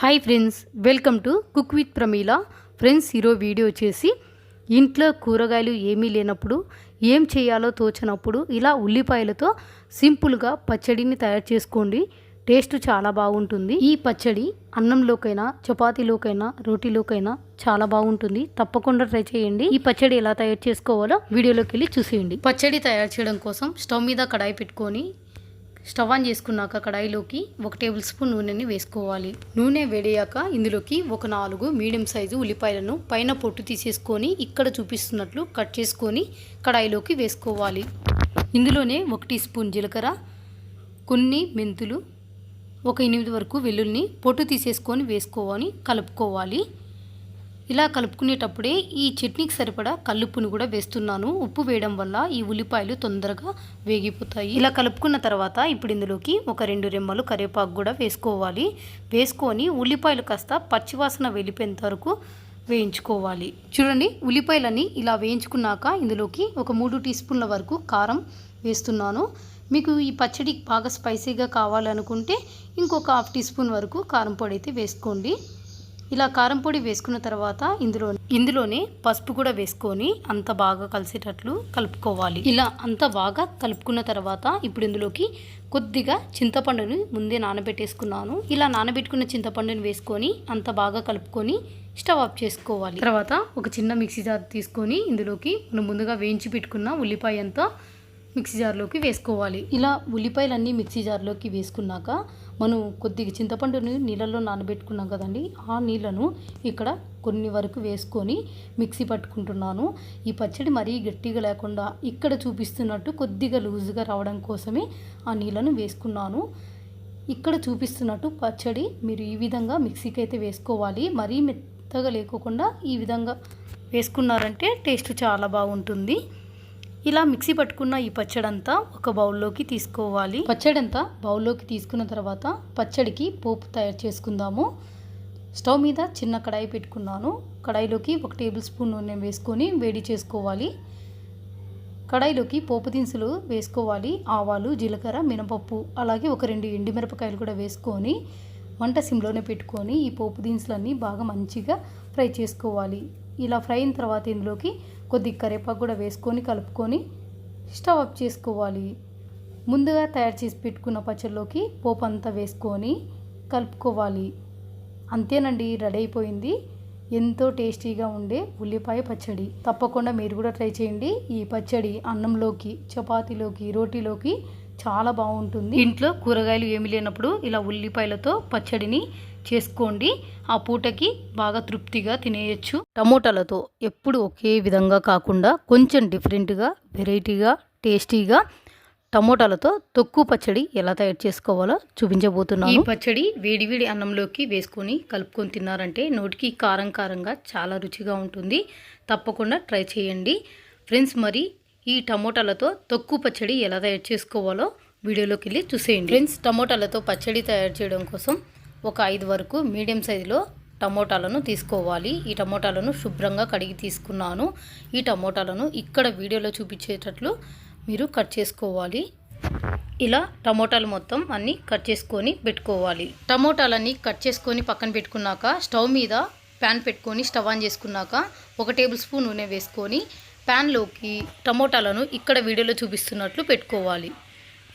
Hi friends welcome to cook with Pramila friends ఈరో video వచ్చేసి ఇంట్లో కూరగాయలు ఏమీ లేనప్పుడు ఏం చేయాలో తోచనప్పుడు ఇలా ఉల్లిపాయలతో సింపుల్గా పచ్చడిని తయారు చేసుకోండి. టేస్ట్ చాలా బాగుంటుంది. ఈ పచ్చడి అన్నంలోకైనా చపాతీలోకైనా రోటీలోకైనా చాలా బాగుంటుంది. తప్పకుండా ట్రై చేయండి. ఈ పచ్చడి ఎలా తయారు చేసుకోవాలో వీడియోలోకి వెళ్ళి చూసేయండి. పచ్చడి తయారు చేయడం కోసం స్టవ్ మీద కడాయి పెట్టుకొని స్టవ్ ఆన్ చేసుకున్నాక కడాయిలోకి ఒక టేబుల్ స్పూన్ నూనెని వేసుకోవాలి. నూనె వేడయ్యాక ఇందులోకి ఒక నాలుగు మీడియం సైజు ఉల్లిపాయలను పైన పొట్టు తీసేసుకొని ఇక్కడ చూపిస్తున్నట్లు కట్ చేసుకొని కడాయిలోకి వేసుకోవాలి. ఇందులోనే ఒక టీ స్పూన్ జీలకర్ర కొన్ని మెంతులు ఒక ఎనిమిది వరకు వెల్లుల్ని పొట్టు తీసేసుకొని వేసుకోవాలి కలుపుకోవాలి. ఇలా కలుపుకునేటప్పుడే ఈ చట్నీకి సరిపడా కల్లుప్పును కూడా వేస్తున్నాను. ఉప్పు వేయడం వల్ల ఈ ఉల్లిపాయలు తొందరగా వేగిపోతాయి. ఇలా కలుపుకున్న తర్వాత ఇప్పుడు ఇందులోకి ఒక రెండు రెమ్మలు కరివేపాకు కూడా వేసుకోవాలి. వేసుకొని ఉల్లిపాయలు కాస్త పచ్చివాసన వెళ్ళిపోయేంత వరకు వేయించుకోవాలి. చూడండి ఉల్లిపాయలని ఇలా వేయించుకున్నాక ఇందులోకి ఒక మూడు టీ స్పూన్ల వరకు కారం వేస్తున్నాను. మీకు ఈ పచ్చడి బాగా స్పైసీగా కావాలనుకుంటే ఇంకొక హాఫ్ టీ స్పూన్ వరకు కారం పొడి అయితే వేసుకోండి. ఇలా కారం పొడి వేసుకున్న తర్వాత ఇందులో ఇందులోనే పసుపు కూడా వేసుకొని అంత బాగా కలిసేటట్లు కలుపుకోవాలి. ఇలా అంత బాగా కలుపుకున్న తర్వాత ఇప్పుడు ఇందులోకి కొద్దిగా చింతపండుని ముందే నానబెట్టేసుకున్నాను. ఇలా నానబెట్టుకున్న చింతపండుని వేసుకొని అంత బాగా కలుపుకొని స్టవ్ ఆఫ్ చేసుకోవాలి. తర్వాత ఒక చిన్న మిక్సీ జార్ తీసుకొని ఇందులోకి మనం ముందుగా వేయించి పెట్టుకున్న ఉల్లిపాయ అంతా మిక్సీ జార్లోకి వేసుకోవాలి. ఇలా ఉల్లిపాయలన్నీ మిక్సీ జార్లోకి వేసుకున్నాక మనం కొద్దిగా చింతపండుని నీళ్ళల్లో నానబెట్టుకున్నాం కదండి. ఆ నీళ్ళను ఇక్కడ కొన్ని వరకు వేసుకొని మిక్సీ పట్టుకుంటున్నాను. ఈ పచ్చడి మరీ గట్టిగా లేకుండా ఇక్కడ చూపిస్తున్నట్టు కొద్దిగా లూజుగా రావడం కోసమే ఆ నీళ్ళను వేసుకున్నాను. ఇక్కడ చూపిస్తున్నట్టు పచ్చడి మీరు ఈ విధంగా మిక్సీకి అయితే వేసుకోవాలి. మరీ మెత్తగా లేకోకుండా ఈ విధంగా వేసుకున్నారంటే టేస్ట్ చాలా బాగుంటుంది. ఇలా మిక్సీ పట్టుకున్న ఈ పచ్చడంతా ఒక బౌల్లోకి తీసుకోవాలి. పచ్చడంతా బౌల్లోకి తీసుకున్న తర్వాత పచ్చడికి పోపు తయారు చేసుకుందాము. స్టవ్ మీద చిన్న కడాయి పెట్టుకున్నాను. కడాయిలోకి ఒక టేబుల్ స్పూన్ నూనె వేసుకొని వేడి చేసుకోవాలి. కడాయిలోకి పోపు దినుసులు వేసుకోవాలి. ఆవాలు జీలకర్ర మినపప్పు అలాగే ఒక రెండు ఎండుమిరపకాయలు కూడా వేసుకొని వంట సిమ్లోనే పెట్టుకొని ఈ పోపు దినుసులన్నీ బాగా మంచిగా ఫ్రై చేసుకోవాలి. ఇలా ఫ్రై అయిన తర్వాత ఇందులోకి కొద్ది కరివేపాకు కూడా వేసుకొని కలుపుకొని స్టవ్ ఆఫ్ చేసుకోవాలి. ముందుగా తయారు చేసి పెట్టుకున్న పచ్చడిలోకి పోపు అంతా వేసుకొని కలుపుకోవాలి. అంతేనండి రెడీ అయిపోయింది. ఎంతో టేస్టీగా ఉండే ఉల్లిపాయ పచ్చడి. తప్పకుండా మీరు కూడా ట్రై చేయండి ఈ పచ్చడి అన్నంలోకి చపాతీలోకి రోటీలోకి చాలా బాగుంటుంది. ఇంట్లో కూరగాయలు ఏమి లేనప్పుడు ఇలా ఉల్లిపాయలతో పచ్చడిని చేసుకోండి. ఆ పూటకి బాగా తృప్తిగా తినేయచ్చు. టమోటాలతో ఎప్పుడు ఒకే విధంగా కాకుండా కొంచెం డిఫరెంట్గా వెరైటీగా టేస్టీగా టమోటాలతో తొక్కు పచ్చడి ఎలా తయారు చేసుకోవాలో చూపించబోతున్నాను. ఈ పచ్చడి వేడివేడి అన్నంలోకి వేసుకొని కలుపుకొని తిన్నారంటే నోటికి కారం కారంగా చాలా రుచిగా ఉంటుంది. తప్పకుండా ట్రై చేయండి. ఫ్రెండ్స్ మరి ఈ టమోటాలతో తక్కువ పచ్చడి ఎలా తయారు చేసుకోవాలో వీడియోలోకి వెళ్ళి చూసేయండి. ఫ్రెండ్స్ టమోటాలతో పచ్చడి తయారు చేయడం కోసం ఒక ఐదు వరకు మీడియం సైజులో టమోటాలను తీసుకోవాలి. ఈ టమోటాలను శుభ్రంగా కడిగి తీసుకున్నాను. ఈ టమోటాలను ఇక్కడ వీడియోలో చూపించేటట్లు మీరు కట్ చేసుకోవాలి. ఇలా టమోటాలు మొత్తం అన్నీ కట్ చేసుకొని పెట్టుకోవాలి. టమోటాలన్నీ కట్ చేసుకొని పక్కన పెట్టుకున్నాక స్టవ్ మీద ప్యాన్ పెట్టుకొని స్టవ్ ఆన్ చేసుకున్నాక ఒక టేబుల్ స్పూన్ నూనె వేసుకొని ప్యాన్లోకి టమోటాలను ఇక్కడ వీడియోలో చూపిస్తున్నట్లు పెట్టుకోవాలి.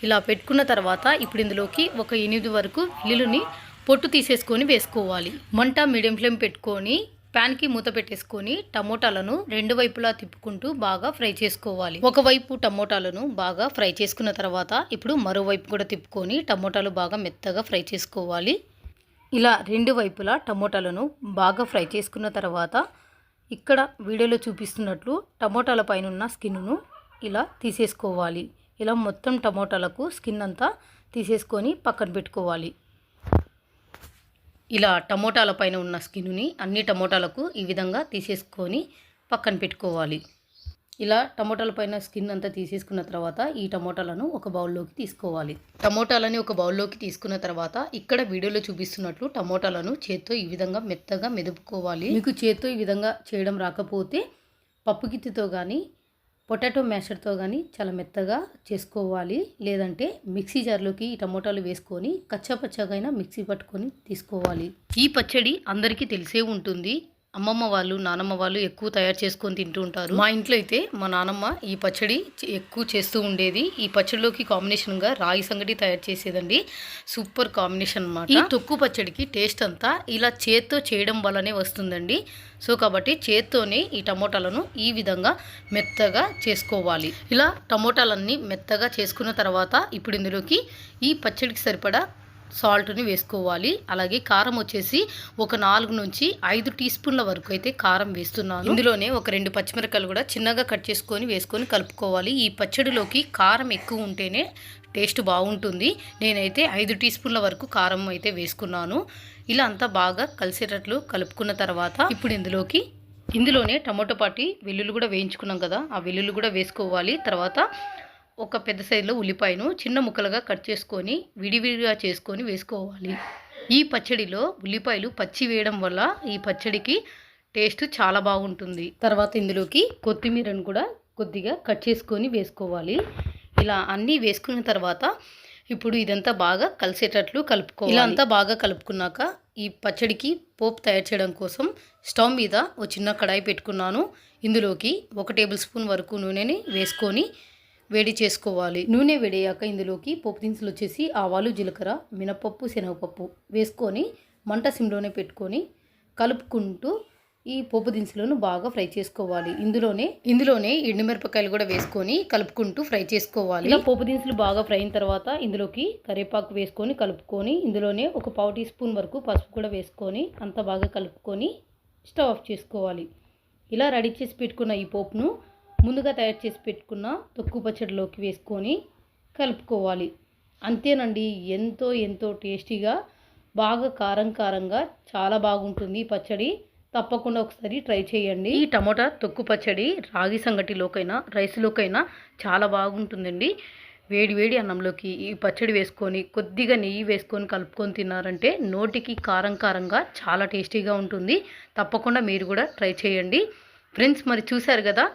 ఇలా పెట్టుకున్న తర్వాత ఇప్పుడు ఇందులోకి ఒక ఎనిమిది వరకు వెల్లుల్లిని పొట్టు తీసేసుకొని వేసుకోవాలి. మంట మీడియం ఫ్లేమ్ పెట్టుకొని ప్యాన్కి మూత పెట్టేసుకొని టమోటాలను రెండు వైపులా తిప్పుకుంటూ బాగా ఫ్రై చేసుకోవాలి. ఒకవైపు టమోటాలను బాగా ఫ్రై చేసుకున్న తర్వాత ఇప్పుడు మరోవైపు కూడా తిప్పుకొని టమోటాలు బాగా మెత్తగా ఫ్రై చేసుకోవాలి. ఇలా రెండు వైపులా టమోటాలను బాగా ఫ్రై చేసుకున్న తర్వాత ఇక్కడ వీడియోలో చూపిస్తున్నట్లు టమోటాల పైన ఉన్న స్కిన్ను ఇలా తీసేసుకోవాలి. ఇలా మొత్తం టమోటాలకు స్కిన్ అంతా తీసేసుకొని పక్కన పెట్టుకోవాలి. ఇలా టమోటాల పైన ఉన్న స్కిన్ని అన్ని టమోటాలకు ఈ విధంగా తీసేసుకొని పక్కన పెట్టుకోవాలి. ఇలా టమోటాల పైన స్కిన్ అంతా తీసేసుకున్న తర్వాత ఈ టమోటాలను ఒక బౌల్లోకి తీసుకోవాలి. టమోటాలని ఒక బౌల్లోకి తీసుకున్న తర్వాత ఇక్కడ వీడియోలో చూపిస్తున్నట్లు టమోటాలను చేత్తో ఈ విధంగా మెత్తగా మెదుపుకోవాలి. మీకు చేత్తో ఈ విధంగా చేయడం రాకపోతే పప్పుగిత్తితో కానీ పొటాటో మ్యాషర్తో కానీ చాలా మెత్తగా చేసుకోవాలి. లేదంటే మిక్సీ జార్లోకి ఈ టమోటాలు వేసుకొని కచ్చాపచ్చాగైనా మిక్సీ పట్టుకొని తీసుకోవాలి. ఈ పచ్చడి అందరికీ తెలిసే ఉంటుంది. అమ్మమ్మ వాళ్ళు నానమ్మ వాళ్ళు ఎక్కువ తయారు చేసుకొని తింటూ ఉంటారు. మా ఇంట్లో అయితే మా నానమ్మ ఈ పచ్చడి ఎక్కువ చేస్తూ ఉండేది. ఈ పచ్చడిలోకి కాంబినేషన్గా రాగి సంగటి తయారు చేసేదండి. సూపర్ కాంబినేషన్ అన్నమాట. ఈ తొక్కు పచ్చడికి టేస్ట్ అంతా ఇలా చేత్తో చేయడం వల్లనే వస్తుందండి. సో కాబట్టి చేత్తోనే ఈ టమోటాలను ఈ విధంగా మెత్తగా చేసుకోవాలి. ఇలా టమోటాలన్నీ మెత్తగా చేసుకున్న తర్వాత ఇప్పుడు ఇందులోకి ఈ పచ్చడికి సరిపడా సాల్ట్ని వేసుకోవాలి. అలాగే కారం వచ్చేసి ఒక నాలుగు నుంచి ఐదు టీ స్పూన్ల వరకు అయితే కారం వేస్తున్నాను. ఇందులోనే ఒక రెండు పచ్చిమిరపకాయలు కూడా చిన్నగా కట్ చేసుకొని వేసుకొని కలుపుకోవాలి. ఈ పచ్చడిలోకి కారం ఎక్కువ ఉంటేనే టేస్ట్ బాగుంటుంది. నేనైతే ఐదు టీ స్పూన్ల వరకు కారం అయితే వేసుకున్నాను. ఇలా అంతా బాగా కలిసేటట్లు కలుపుకున్న తర్వాత ఇప్పుడు ఇందులోకి ఇందులోనే టమాటో పాటి వెల్లుల్లి కూడా వేయించుకున్నాం కదా ఆ వెల్లుల్లి కూడా వేసుకోవాలి. తర్వాత ఒక పెద్ద సైజులో ఉల్లిపాయను చిన్న ముక్కలుగా కట్ చేసుకొని విడివిడిగా చేసుకొని వేసుకోవాలి. ఈ పచ్చడిలో ఉల్లిపాయలు పచ్చి వేయడం వల్ల ఈ పచ్చడికి టేస్ట్ చాలా బాగుంటుంది. తర్వాత ఇందులోకి కొత్తిమీరను కూడా కొద్దిగా కట్ చేసుకొని వేసుకోవాలి. ఇలా అన్నీ వేసుకున్న తర్వాత ఇప్పుడు ఇదంతా బాగా కలిసేటట్లు కలుపుకోవాలి. ఇలా అంతా బాగా కలుపుకున్నాక ఈ పచ్చడికి పోపు తయారు చేయడం కోసం స్టవ్ మీద ఒక చిన్న కడాయి పెట్టుకున్నాను. ఇందులోకి ఒక టేబుల్ స్పూన్ వరకు నూనెని వేసుకొని వేడి చేసుకోవాలి. నూనె వేడయ్యాక ఇందులోకి పోపు దినుసులు వచ్చేసి ఆవాలు జీలకర్ర మినపప్పు శనగపప్పు వేసుకొని మంట సిమ్లోనే పెట్టుకొని కలుపుకుంటూ ఈ పోపు దినుసులను బాగా ఫ్రై చేసుకోవాలి. ఇందులోనే ఇందులోనే ఎండుమిరపకాయలు కూడా వేసుకొని కలుపుకుంటూ ఫ్రై చేసుకోవాలి. ఇలా పోపు దినుసులు బాగా ఫ్రై అయిన తర్వాత ఇందులోకి కరివేపాకు వేసుకొని కలుపుకొని ఇందులోనే ఒక పావు టీ స్పూన్ వరకు పసుపు కూడా వేసుకొని అంతా బాగా కలుపుకొని స్టవ్ ఆఫ్ చేసుకోవాలి. ఇలా రెడీ చేసి పెట్టుకున్న ఈ పోపును ముందుగా తయారు చేసి పెట్టుకున్న తొక్కు పచ్చడిలోకి వేసుకొని కలుపుకోవాలి. అంతేనండి ఎంతో ఎంతో టేస్టీగా బాగా కారం కారంగా చాలా బాగుంటుంది పచ్చడి. తప్పకుండా ఒకసారి ట్రై చేయండి. ఈ టమోటా తొక్కు పచ్చడి రాగి సంగటిలోకైనా రైస్లోకైనా చాలా బాగుంటుందండి. వేడి వేడి అన్నంలోకి ఈ పచ్చడి వేసుకొని కొద్దిగా నెయ్యి వేసుకొని కలుపుకొని తిన్నారంటే నోటికి కారం కారంగా చాలా టేస్టీగా ఉంటుంది. తప్పకుండా మీరు కూడా ట్రై చేయండి. ఫ్రెండ్స్ మరి చూశారు కదా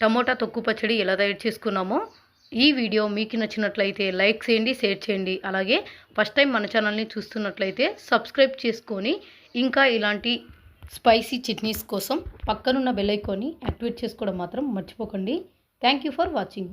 టమోటా తొక్కు పచ్చడి ఎలా తయారు చేసుకున్నామో ఈ వీడియో మీకు నచ్చినట్లయితే లైక్ చేయండి షేర్ చేయండి. అలాగే ఫస్ట్ టైం మన ఛానల్ని చూస్తున్నట్లయితే సబ్స్క్రైబ్ చేసుకొని ఇంకా ఇలాంటి స్పైసీ చట్నీస్ కోసం పక్కనున్న బెల్ ఐకాన్ని యాక్టివేట్ చేసుకోవడం మాత్రం మర్చిపోకండి. Thank you for watching.